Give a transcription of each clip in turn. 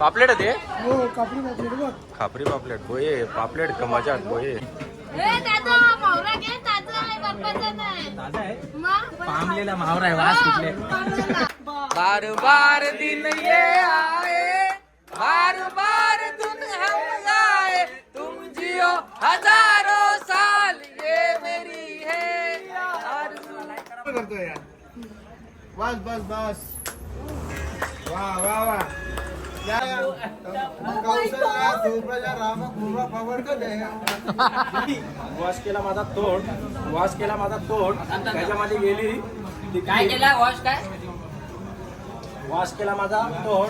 पापलेट आहे ते? हो कापडी पापलेट बघ. खापरी पापलेट बोये पापलेट कमाजात बोये पामलेला मावरा आहे. वास कुठले? पामलेला. बार बार दिन ये आए बार बार दिन हम आए तुम जियो हजारों साल ये मेरी है। यार. बस बस बस. वा वा वा वॉश केला माझा तोड वॉश केला माझा तोड. त्याच्यामध्ये गेली ती काय केला? वॉश काय? वॉश केला माझा तोड.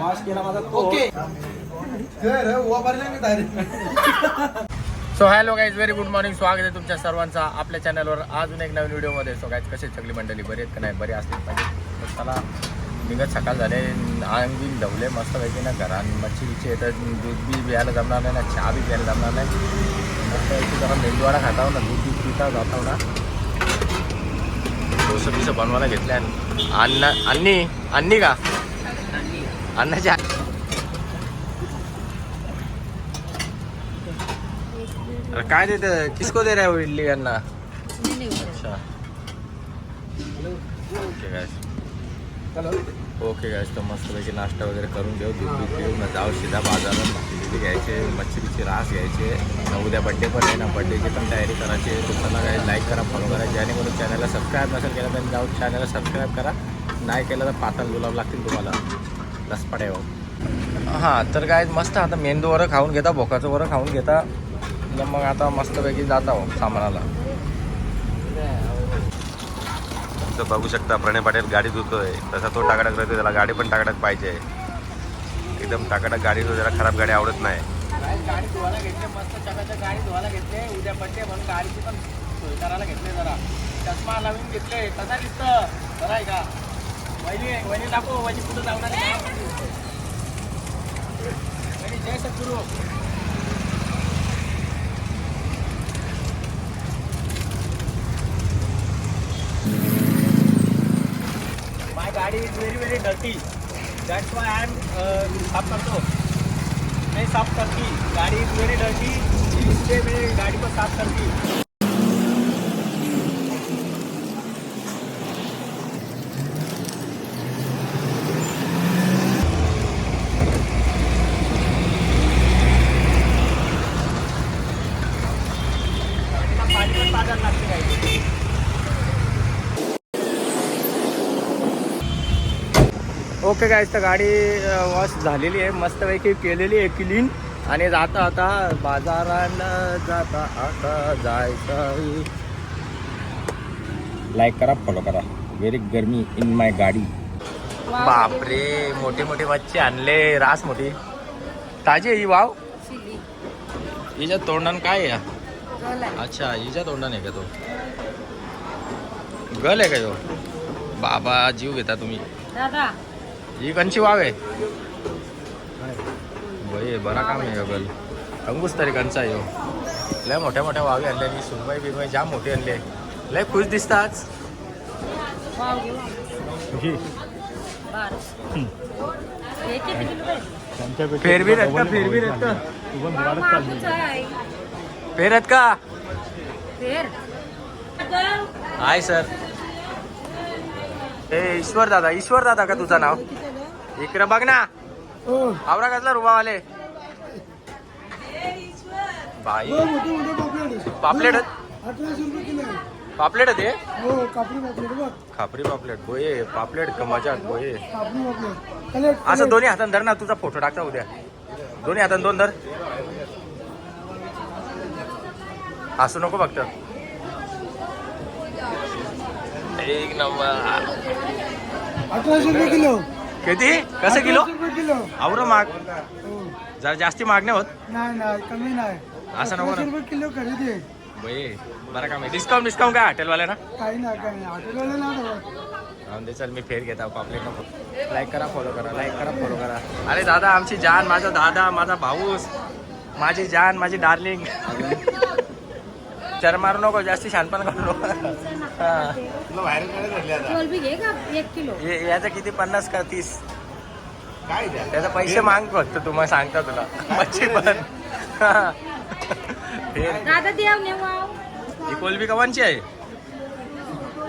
वॉश केला माझा तोड. So hello guys very good morning स्वागत आहे तुमच्या सर्वांचा आपल्या चॅनलवर अजून एक नवीन व्हिडिओमध्ये सो गाईज कसे सगळी मंडळी? बरी आहेत का नाही? बरी असतील पाहिजे. चला निघत सकाळ झाले अंगी ढवले मस्त पैकी ना घरात मच्छी बिच्छी येतात दूध बी प्यायला जमणार नाही ना चहा बी प्यायला जमणार नाही. मस्त पैकी जरा मेंदूवाडा खाताव ना दूध बी पिता जाताव ना. डोसं बिसं बनवायला घेतले अन्न अन्नी अन्नी का? अन्नाच्या अरे काय देते किसको दे रहे हो इडली यांना अच्छा. ओके गायस ओके गायस तर मस्तपैकी नाश्ता वगैरे करून घेऊ दूध दूध घेऊ ना जाऊ सीधा बाजारात भाजी घ्यायचे मच्छी बिच्छी रास घ्यायचे. उद्या बड्डे पण आहे ना बड्डेची पण तयारी करायची तुम्हाला काही लाईक करा फॉलो करा जेणेकरून चॅनलला सबस्क्राईब नसेल केलं तर जाऊ चॅनलला सबस्क्राईब करा. नाही केलं तर पाताल गुलाब लागतील तुम्हाला. लसपडे हो. हां तर काय मस्त आता मेंदू वरं खाऊन घेता भोकाचं वरं खाऊन घेता. मग आता मस्तपैकी जाता हो सामानाला. तर बघू शकता प्रणय पाटील गाडी धुतोय तसा तो टाकाटक राहतो त्याला गाडी पण टाकाटक पाहिजे. एकदम टाकाटक गाडी धुतो त्याला खराब गाडी आवडत नाही. गाडी धुवायला घेतले मस्त गाडी धुवायला घेतले उद्या पडते म्हणून गाडीची पण सोय करायला घेतले जरा. चष्मा लावून घेतले कसा दिसत? बरं आहे का? वहिनी वहिनी दाखव वहिनी कुठं जय सद्गुरू. गाडी is very very dirty that's why I am साफ करतो. नाही साफ करती. गाड़ी इज व्हेरी डर्टी इसलिए मैं गाड़ी पण साफ करती पाणी पण पाजायला लागते गाडी ओके काय तर गाडी वॉश झालेली आहे. मस्तपैकी केलेली आहे क्लीन आणि जाता आता बाजाराला जाता आता जायचं लाईक करा फॉलो करा. व्हेरी गरमी इन माय गाडी. बापरे मोठे मोठे मच्छी आणले. रास मोठी. ताजी आहे ही वाव. हिच्या तोंडान काय आहे. अच्छा हिच्या तोंडाने आहे का तो? गल आहे का तो? बाबा जीव घेता तुम्ही. दादा ही कंची वाव आहे. बाई बरा काम आहे गल अंगूस तरी कंचा आहे ह्यो. लय मोठ्या मोठ्या वावी आणल्या आणि सुनबाई बिनबाई जाम मोठे आणले. लय खुश दिसतात. हे. का. फेर आहेत का? फेर. Hi sir. ए ईश्वर दादा ईश्वर दादा का तुझं नाव? इकडे बघ ना. हो. आवरा कसला रुबावाले. बाई. हो, पापलेट आहे. पापलेट ते हो? कापडी पापलेट बघ. खापरी पापलेट. बोये पापलेट कमाजात बोये. असं दोन्ही हातान धर ना तुझा फोटो टाकता उद्या. दोन्ही हातान दोन धर. असू नको फक्त. एक नंबर. अठराशे रुपये किलो. किती? कसं किलो? किलो. आवर माग. हो. जरा जास्ती मागण्या होत? नाही नाही कमी नाही. असं नको ना. किलो खरेदी. आहे बये बरं काम आहे डिस्काउंट डिस्काउंट काय हॉटेलवाल्या ना काही नाही काही नाही. हॉटेलवाले ना बाबा. राहून दे चल मी फेर घेता पापलेट नको. लाईक करा फॉलो करा लाईक करा फॉलो करा. अरे दादा आमची जान माझा दादा माझा भाऊस माझी जान माझी डार्लिंग चर मारू नको जास्ती शानपण करू नको. कोलबी घे का? एक किलो. याचं किती? पन्नास का तीस? काय त्याचे पैसे माग फक्त तुम्हाला सांगता तुला. मच्छी पण. हे. दादा देव नेवाव कोलबी कवांची आहे?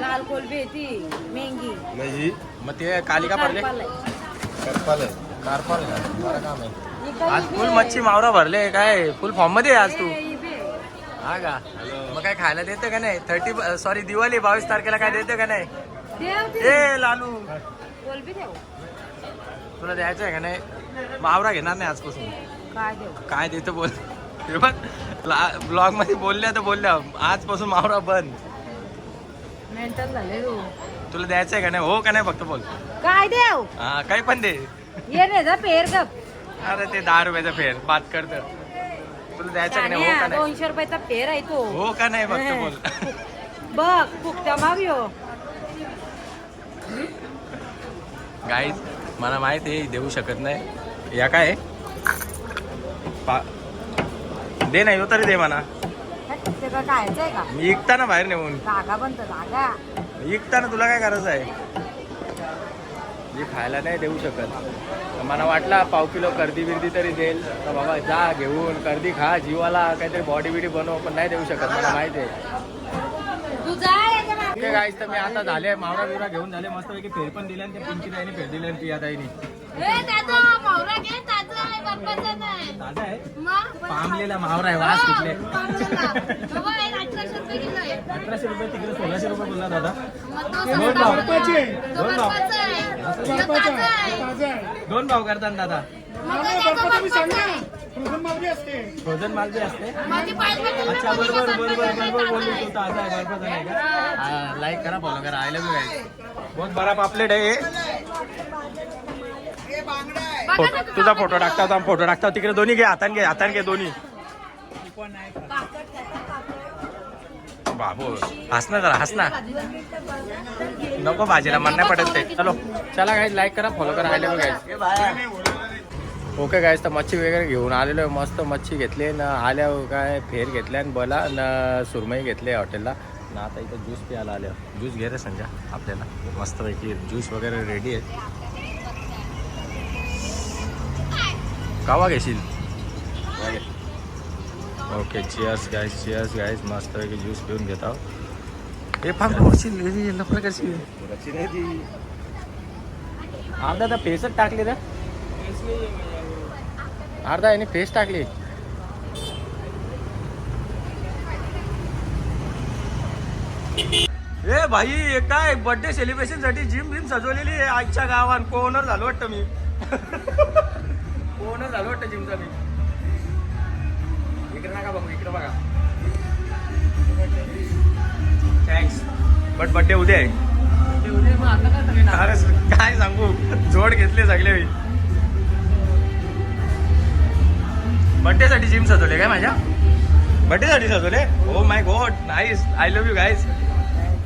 लाल कोलबी ती मेंगी मग ते कालिका पडले करपाल? बरं काम आहे. आज फुल मच्छी मावरा भरले. काय फुल फॉर्ममध्ये आहे आज तू? हा का? मग काय खायला देतं का नाही? थर्टी सॉरी दिवाळी बावीस तारखेला काय देतं का नाही? ए लालू. तुला द्यायचं आहे का नाही? मावरा घेणार नाही आजपासून. काय देतं बोल. हे बघ ब्लॉगमध्ये बोलल्या तर बोलल्या. आजपासून मावरा बंद. झाले तू. तुला द्यायचं आहे का नाही? हो का नाही फक्त बोल. काय देव? हा काही पण दे. ये पेर गप. अरे ते दहा रुपयाचा फेर. बात करत तुला द्यायचं का नाही? हो का नाही? दोनशे रुपयाचा पेर आहे तो. हो का नाही? फक्त बोल. बघ फुकटा माग यो गाईज मला माहीत आहे देऊ शकत नाही. या काय? पा दे नाही हो तरी दे म्हणा ते का खायचं आहे का? मी इकता ना बाहेर नेऊन. जागा बनत जागा. इकताना तुला काय करायचं आहे? मी खायला नाही देऊ शकत. तर मला वाटला पाव किलो कर्दी बिर्दी तरी देईल. तर बाबा जा घेऊन कर्दी खा जीवाला काहीतरी बॉडी बिडी बनव पण नाही देऊ शकत मला माहिती आहे. जा. ओके तर मी आता झाले मावरा बिवरा घेऊन झाले मस्तपैकी फेर पण दिले आणि ते पिंकी ताईने फेर दिले आणि पिया ताईने ताजा आहे. बर्फाचा नाही दादा आहे मग? पामलेला मावरा आहे वास कुठले? बाबा हे अठराशे रुपये तिकडे सोळाशे रुपये बोलला दादा. दोन भाव. दोन भाव. बर्फाचा आहे. तो ताजा आहे. दोन भाव करतात दादा. फ्रोझन माल बी असते. अच्छा बरोबर बरोबर बरोबर आहे. तू ताजा आहे बरोबर नाही का? लाईक करा फॉलो करा. आय लव्ह यू बहुत बरा पापलेट आहे हे. ना, तुझा फोटो टाकता होता फोटो टाकता तिकडे दोन्ही घे हातान घे हातान घे दोन्ही. बाबू हस ना जरा हस ना. नको भाजीला मन नाही पडत ते. चलो. चला गाईज लाईक करा फॉलो करा आले गाईज ओके गाईज तर मच्छी वगैरे घेऊन आलेलो आहे. मस्त मच्छी घेतली ना आल्या हो काय फेर घेतल्या आणि बोला न सुरमई घेतली हॉटेलला ना आता इथं ज्यूस प्यायला आल्या. ज्यूस घे रे संजय आपल्याला. मस्तपैकी ज्यूस वगैरे रेडी आहे. कावा घेशील? Okay cheers guys cheers guys मस्तपैकी ज्यूस पिऊन घेत आहोत. हे फार करशील लफडं करशील. अर्धा तर फेसच टाकली तर अर्धा याने फेस टाकली. ए भाई हे काय बर्थडे सेलिब्रेशनसाठी जिम बिम सजवलेली आहे आजच्या गावात. कोनर झालो वाटतं मी. कोनर झालो वाटतं जिमचा मी इकडे नका बघू इकडे बघा. थँक्स बट बड्डे उद्या आहे. अरे काय सांगू? जोड घेतले सगळे मी. बड्डे साठी जिम सजवले काय माझ्या? बड्डे साठी सजवले? ओ my god nice I love you guys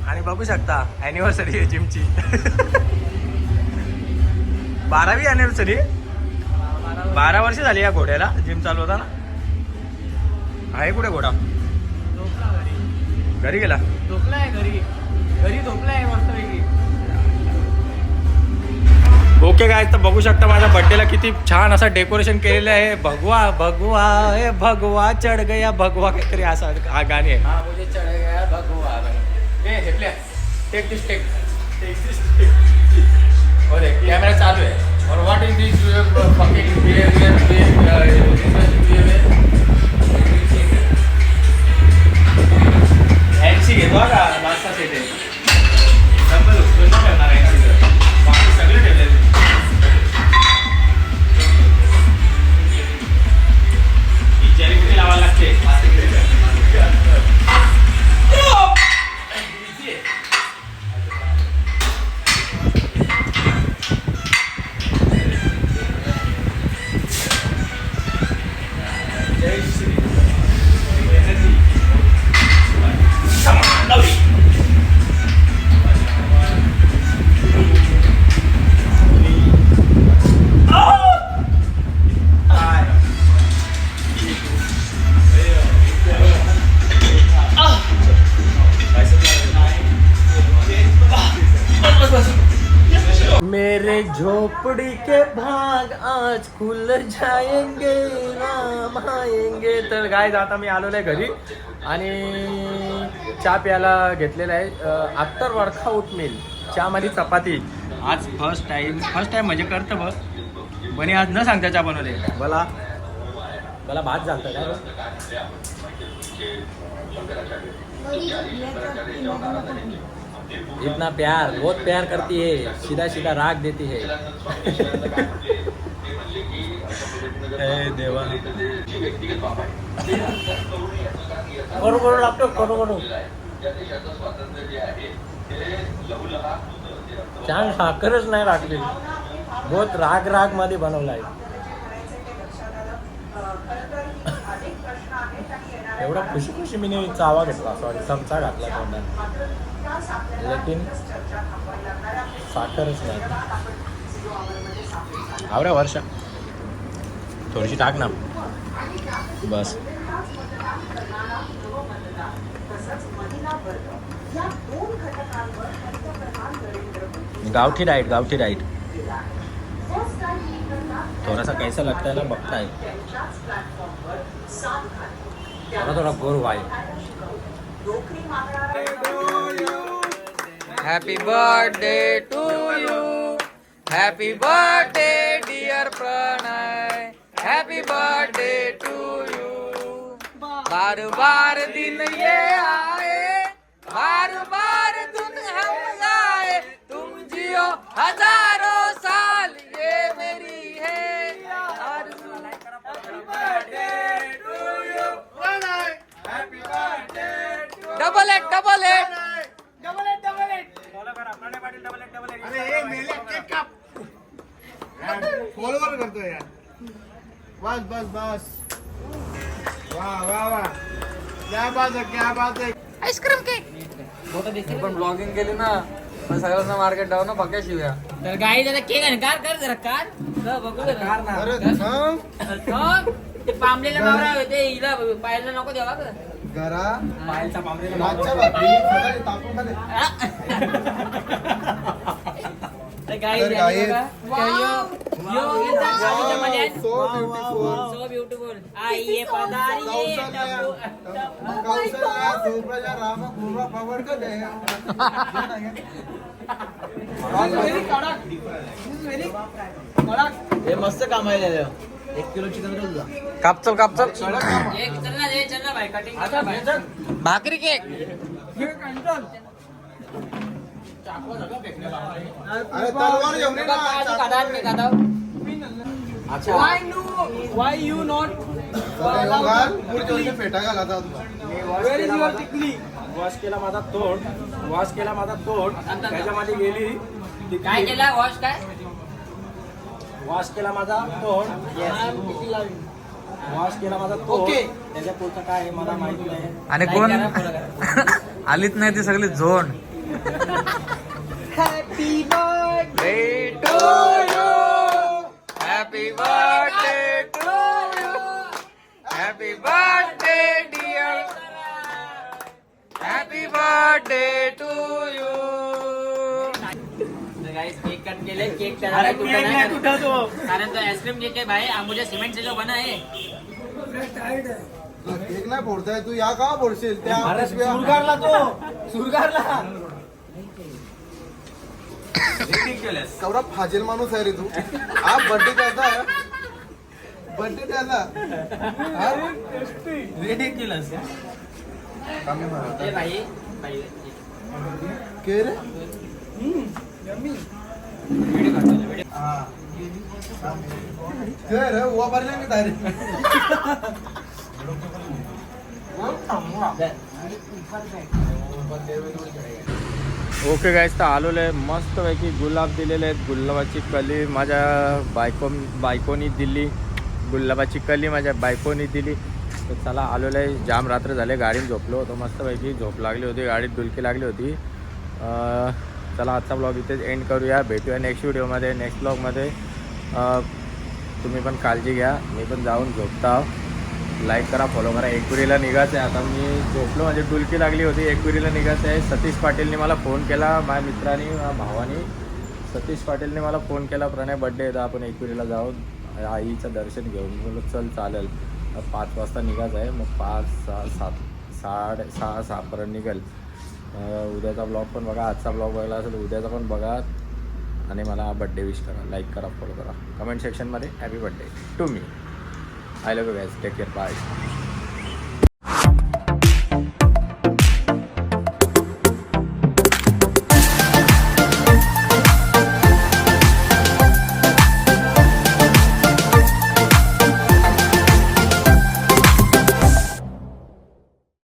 आणि बघू शकता अॅनिव्हर्सरी आहे जिमची बारावी अॅनिव्हर्सरी बारा वर्ष झाली या घोड्याला. जिम चालू होता ना आहे कुठे घोडा? घरी. गेला? झोपलाय घरी. घरी झोपलाय मस्तपैकी. ओके काय तर बघू शकता माझ्या बर्थडेला किती छान असं डेकोरेशन केलेलं आहे. भगवा भगवा हे भगवा चढ गया भगवा काहीतरी असा हा गाणी आहे हा मुझे चढ गया भगवा ए take this take take this take camera चालू आहे. और what is this fucking behaviour NC घेतो हा का लास्टचा सेट आहे डबल आज खुल जायंगे राम आएंगे तर काय आता मी आलेलो आहे घरी आणि चहा प्यायला घेतलेला आहे. अं, अत्तर वडखा उठ मिल. चहामध्ये चपाती. आज फर्स्ट टाइम फर्स्ट टाइम म्हणजे करतं बघ. बने आज न सांगता चहा बनवले. मला मला भात झालता काय इतना प्यार बहुत प्यार करती है. सीधा सीधा राग देती है. हे देवा. करू करू लागतो करू करू छान साखरच नाही टाकली बहुत राग रागमध्ये बनवला आहे एवढा खुशी खुशी मी चावा घेतला. सॉरी चमचा घातला तोंडात. लेकिन साखरच नाही. आवऱ्या वर्षा. थोडीशी टाक ना. बस. गावठी डाईट गावठी डाईट थोडासा कैसा लगता है ना बघता थोड़ा थोड़ा गोर Y happy birthday to you happy birthday dear Pranay happy birthday to you बार बार दिन ये आए बार बार दिन हम गाए तुम जियो हज़ारों साल ये मेरी है। आरज़ू double eight double eight double eight अरे ये मेले के कप। फॉलोवर करतो यार। बस बस बस. वाह वाह वाह क्या बात है क्या बात है. Ice cream cake. पण ब्लॉगिंग केली ना. मग सगळ्यांना मार्केट डाव ना पक्या शिव्या. तर गाई जरा केक आहे कार कर. जरा. कार कर बघू हं? कर. ते पांबलेला मावरा होते हिला पाहायला नको देवा का घरा पायलचा पांबरेला मागच्या भाकरी सकाळी तापून खाते तर सो ब्युटिफुल कौशल्या राम हे मस्त कामायला एक किलो चिकन कापचल कापचल. एक चल ना रे चल ना भाई. कटिंग भाकरी केक अरे तलवार घेऊन ये ना अच्छा वाय यू नॉट फेटा घाल. वॉश केला माझा तोड. वॉश केला माझा तोड. त्याच्यामध्ये गेली. ती काय केला? वॉश काय? वॉश केला माझा तोड. वॉश केला माझा तोड. त्याच्या पुढचं काय आहे मला माहिती नाही. आणि कोण. आलीच नाही ती सगळी zone. Birthday to you happy birthday to you happy birthday dear happy birthday to you तर guys, केक कट केले केक त्याला काही तुटला नाही. कारण तो। आईस्क्रीम केक आहे भाई आ मुझे सिमेंट से जो बना है। केक नाही फोडताय तू या का फोडशील? त्या पिशव्या- सुरगारला तो। सुरगारला। केवढा फाजील माणूस आहे रे तू. हा बर्थडे त्याचा बर्थडे त्याचा रिडिक्युलस कमी के रे? हा. के रे उवा भरले मी तारी ओके गायस तर आलेलो आहे मस्तपैकी. गुलाब दिलेले आहेत. गुलाबाची कली माझ्या बायको बायकोनी दिली. गुलाबाची कली माझ्या बायकोनी दिली. तर चला आलेलो आहे. जाम रात्र झाले. गाडीत झोपलो होतो मस्तपैकी. झोप लागली होती. गाडीत डुलकी लागली होती. चला आजचा ब्लॉग इथेच एंड करूया. भेटूया नेक्स्ट व्हिडिओमध्ये नेक्स्ट ब्लॉगमध्ये तुम्ही पण काळजी घ्या. मी पण जाऊन झोपता. लाईक करा फॉलो करा. एकविरीला निघायचं आहे. आता मी झोपलो म्हणजे डुलकी लागली होती. एकविरीला निघायचं आहे. सतीश पाटीलने मला फोन केला माझ्या मित्राने माझ्या भावाने. सतीश पाटीलने मला फोन केला प्रणय बड्डे येतो आपण एकविरीला जाऊन आईचं दर्शन घेऊन मी चल चालेल. पाच वाजता निघायचं आहे. मग पाच सहा सात साडे सहा सहापर्यंत निघेल. उद्याचा ब्लॉग पण बघा. आजचा ब्लॉग बघायला असेल उद्याचा पण बघा. आणि मला बड्डे विश करा. लाईक करा फॉलो करा. कमेंट सेक्शनमध्ये happy birthday to me I love you guys take care bye